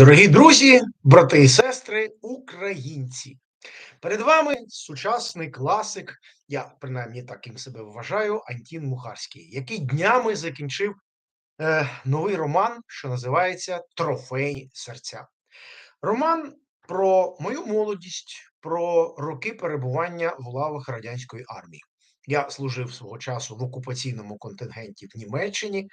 Дорогі друзі, брати і сестри, українці. Перед вами сучасний класик, я принаймні таким себе вважаю, Антін Мухарський, який днями закінчив е, новий роман, що називається Трофей серця. Роман про мою молодість, про роки перебування в лавах радянської армії. Я служив свого часу в окупаційному контингенті в Німеччині,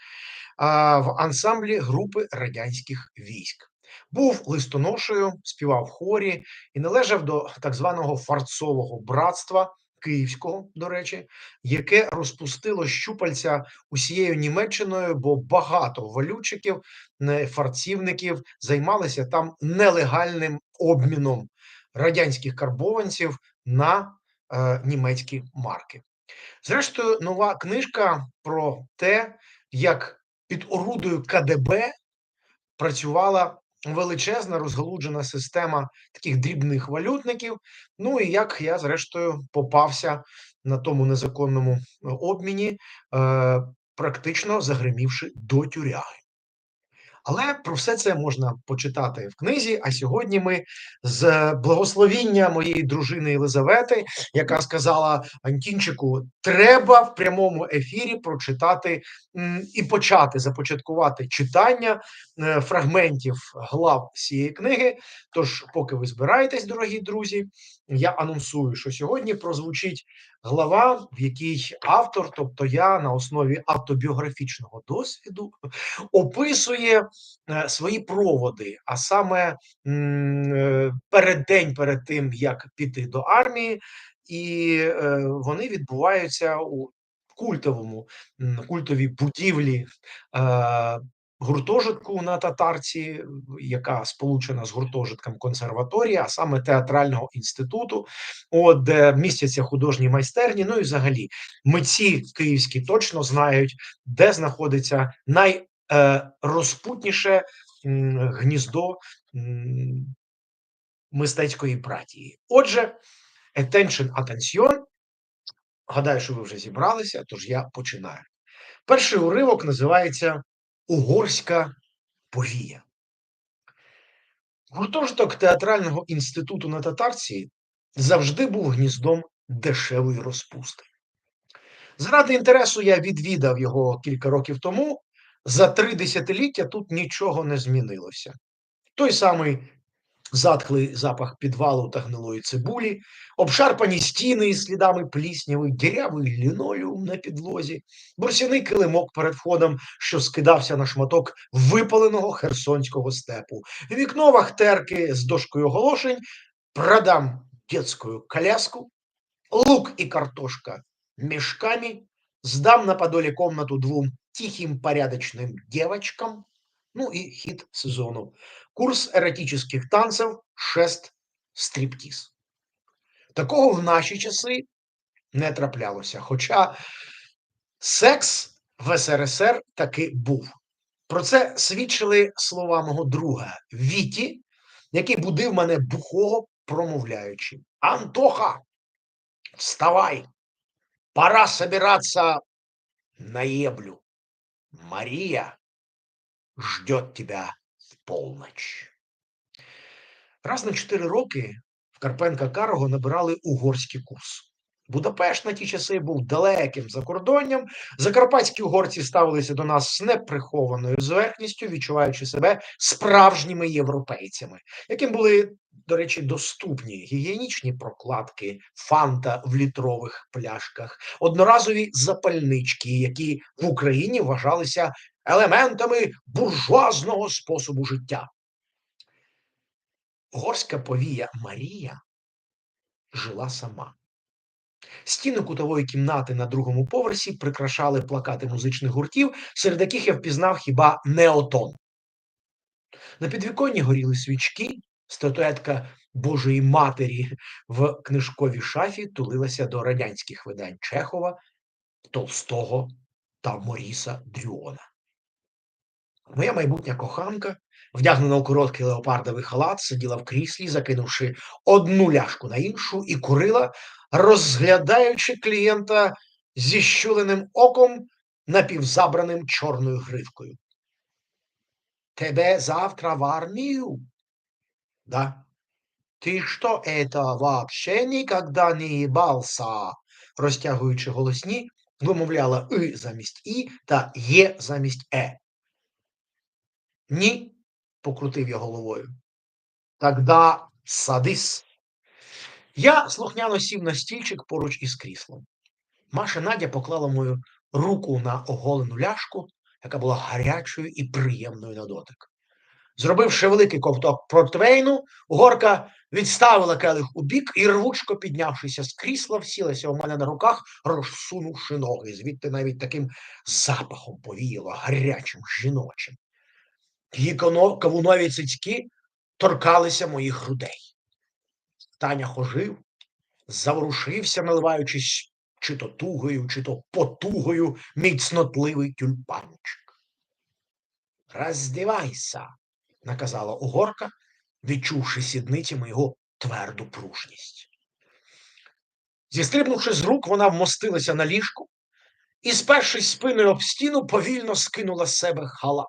а в ансамблі групи радянських військ. Був листоношею, співав в хорі і належав до так званого фарцового братства київського, до речі, яке розпустило щупальця усією Німеччиною, бо багато валютчиків, фарцівників займалися там нелегальним обміном радянських карбованців на е, німецькі марки. Зрештою, нова книжка про те, як під орудою КДБ працювала величезна розгалуджена система таких дрібних валютників. Ну і як я, зрештою, попався на тому незаконному е, обміні, е, практично загримівши до тюряги. Але про все це можна почитати в книзі. А сьогодні ми з благословіння моєї дружини Єлизавети, яка сказала Антінчику, треба в прямому ефірі прочитати і почати започаткувати читання е, фрагментів глав цієї книги. Тож, поки ви збираєтесь, дорогі друзі, я анонсую, що сьогодні прозвучить глава, в якій автор, тобто я на основі автобіографічного досвіду, описує свої проводи, а саме е, перед день перед тим, як піти до армії, і е, вони відбуваються у культовому культовій будівлі гуртожитку на татарці, яка сполучена з гуртожитком консерваторії, а саме театрального інституту, от, де містяться художні майстерні. Ну і взагалі митці київські точно знають, де знаходиться найрозпутніше е, гніздо мистецької братії. Отже, attention, attention. Гадаю, що ви вже зібралися, тож я починаю. Перший уривок називається Угорська повія. Гуртожиток театрального інституту на татарці завжди був гніздом дешевої розпусти. Заради інтересу я відвідав його кілька років тому. За три десятиліття тут нічого не змінилося. Той самий затхлий запах підвалу та гнилої цибулі, обшарпані стіни із слідами плісняви, дірявий лінолеум на підлозі, бурсяний килимок перед входом, що скидався на шматок випаленого херсонського степу, вікно вахтерки з дошкою оголошень, продам детскую коляску, лук і картошка мешками, сдам на подоле комнату двум тихим порядочным девочкам, ну і хід сезону. Курс еротических танців шест стріптіз. Такого в наші часи не траплялося. Хоча секс в СРСР таки був. Про це свідчили слова мого друга Віті, який будив мене бухого, промовляючи: Антоха, вставай! Пора собираться на еблю. Мария ждет тебя в полночь. Раз на чотири роки в Карпенка Карого набирали угорський курс. Будапешт на ті часи був далеким закордонням. Закарпатські угорці ставилися до нас з неприхованою зверхністю, відчуваючи себе справжніми європейцями, яким були, до речі, доступні гігієнічні прокладки, фанта в літрових пляшках, одноразові запальнички, які в Україні вважалися елементами буржуазного способу життя. Горська повія Марія жила сама. Стіни кутової кімнати на другому поверсі прикрашали плакати музичних гуртів, серед яких я впізнав хіба неотон. На підвіконні горіли свічки, статуетка Божої Матері в книжковій шафі тулилася до радянських видань Чехова, Толстого та Моріса Дрюона. Моя майбутня коханка, вдягнена у короткий леопардовий халат, сиділа в кріслі, закинувши одну ляшку на іншу, і курила, розглядаючи клієнта зі щуленим оком напівзабраним чорною гривкою. тебе завтра в армию? Да. Ти що, это вообще никогда не їбался? Розтягуючи голосні, вимовляла «и» замість «і» та «є» замість «е». Ні, покрутив я головою. Тогда садись. Я слухняно сів на стільчик поруч із кріслом. Маша Надя поклала мою руку на оголену ляшку, яка була гарячою і приємною на дотик. Зробивши великий ковток портвейну, горка відставила келих у бік і, рвучко піднявшися з крісла, всілася у мене на руках, розсунувши ноги. Звідти навіть таким запахом повіяло гарячим жіночим. Її кавунові цицьки торкалися моїх грудей. Таня хожив, заворушився, наливаючись чи то тугою, чи то потугою міцнотливий тюльпанчик. Роздівайся, наказала угорка, відчувши сідницями його тверду пружність. Зістрибнувши з рук, вона вмостилася на ліжку і, спершись спиною об стіну, повільно скинула з себе халат,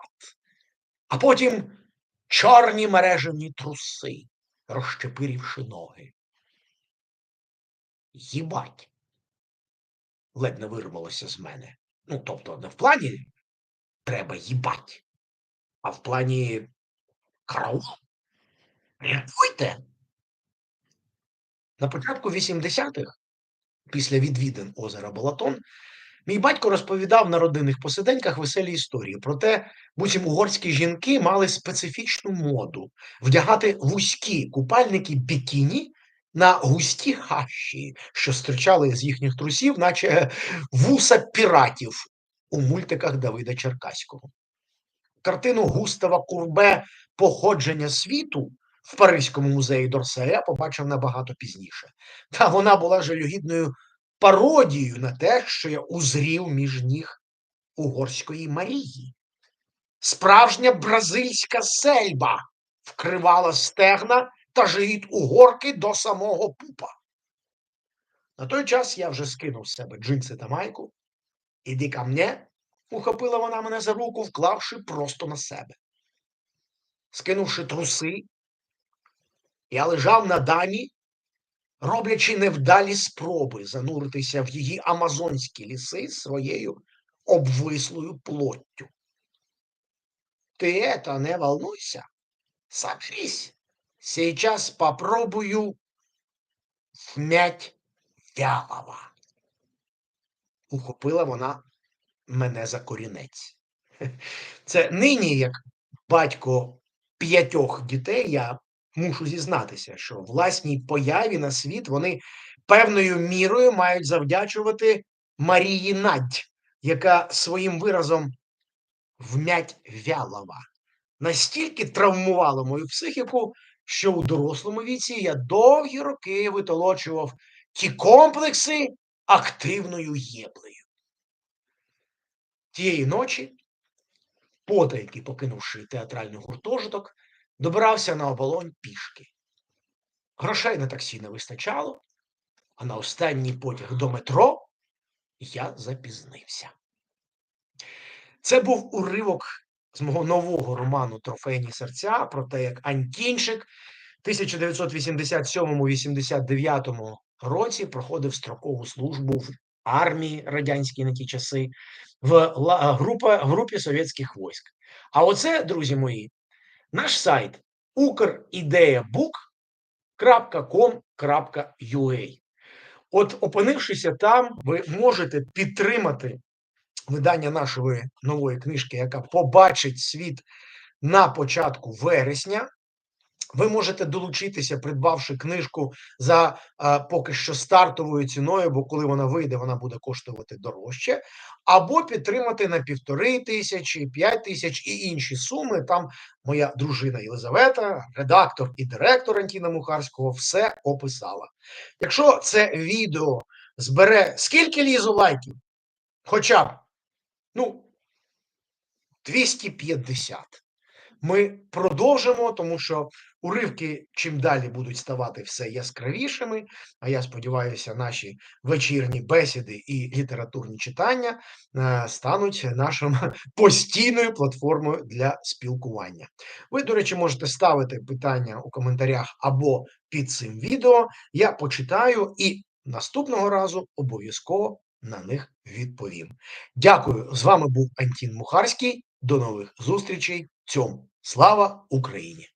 а потім чорні мережевні труси, розчепирівши ноги. Їбать. Ледь не вирвалося з мене. Ну, тобто, не в плані треба їбать, а в плані караул. Рятуйте. На початку 80-х, після відвідин озера Балатон, мій батько розповідав на родинних посиденьках веселі історії про те, буцім угорські жінки мали специфічну моду вдягати вузькі купальники бікіні на густі хащі, що стирчали з їхніх трусів, наче вуса піратів у мультиках Давида Черкаського. Картину Густава Курбе Походження світу в Паризькому музеї Дорсе я побачив набагато пізніше. Та вона була жалюгідною пародією на те, що я узрів між ніг угорської Марії. Справжня бразильська сельба вкривала стегна та живіт угорки до самого пупа. На той час я вже скинув з себе джинси та майку. Іди ка мне, ухопила вона мене за руку, вклавши просто на себе. Скинувши труси, я лежав на дамі, роблячи невдалі спроби зануритися в її амазонські ліси своєю обвислою плоттю. Ти это не волнуйся, соберись. Сейчас попробую вмять вялова. Ухопила вона мене за корінець. Це нині, як батько п'ятьох дітей, я мушу зізнатися, що власній появі на світ вони певною мірою мають завдячувати Марії Надь, яка своїм виразом вмять вялова настільки травмувала мою психіку, що у дорослому віці я довгі роки витолочував ті комплекси активною єблею. Тієї ночі, потайки покинувши театральний гуртожиток, добирався на оболонь пішки. Грошей на таксі не вистачало, а на останній потяг до метро я запізнився. Це був уривок з мого нового роману Трофейні серця про те, як Антінчик в 1987-89 році проходив строкову службу в армії радянській на ті часи в група, групі совєтських військ. А оце, друзі мої, наш сайт ukrideabook.com.ua. От, опинившися там, ви можете підтримати видання нашої нової книжки, яка побачить світ на початку вересня. Ви можете долучитися, придбавши книжку за а, поки що стартовою ціною, бо коли вона вийде, вона буде коштувати дорожче, або підтримати на півтори тисячі, п'ять тисяч і інші суми. Там моя дружина Єлизавета, редактор і директор Антіна Мухарського, все описала. Якщо це відео збере скільки лізу лайків, хоча б ну 250. Ми продовжимо, тому що уривки чим далі будуть ставати все яскравішими. А я сподіваюся, наші вечірні бесіди і літературні читання е, стануть нашим постійною платформою для спілкування. Ви, до речі, можете ставити питання у коментарях або під цим відео. Я почитаю і наступного разу обов'язково на них відповім. Дякую. З вами був Антін Мухарський. До нових зустрічей. Цьому слава Україні!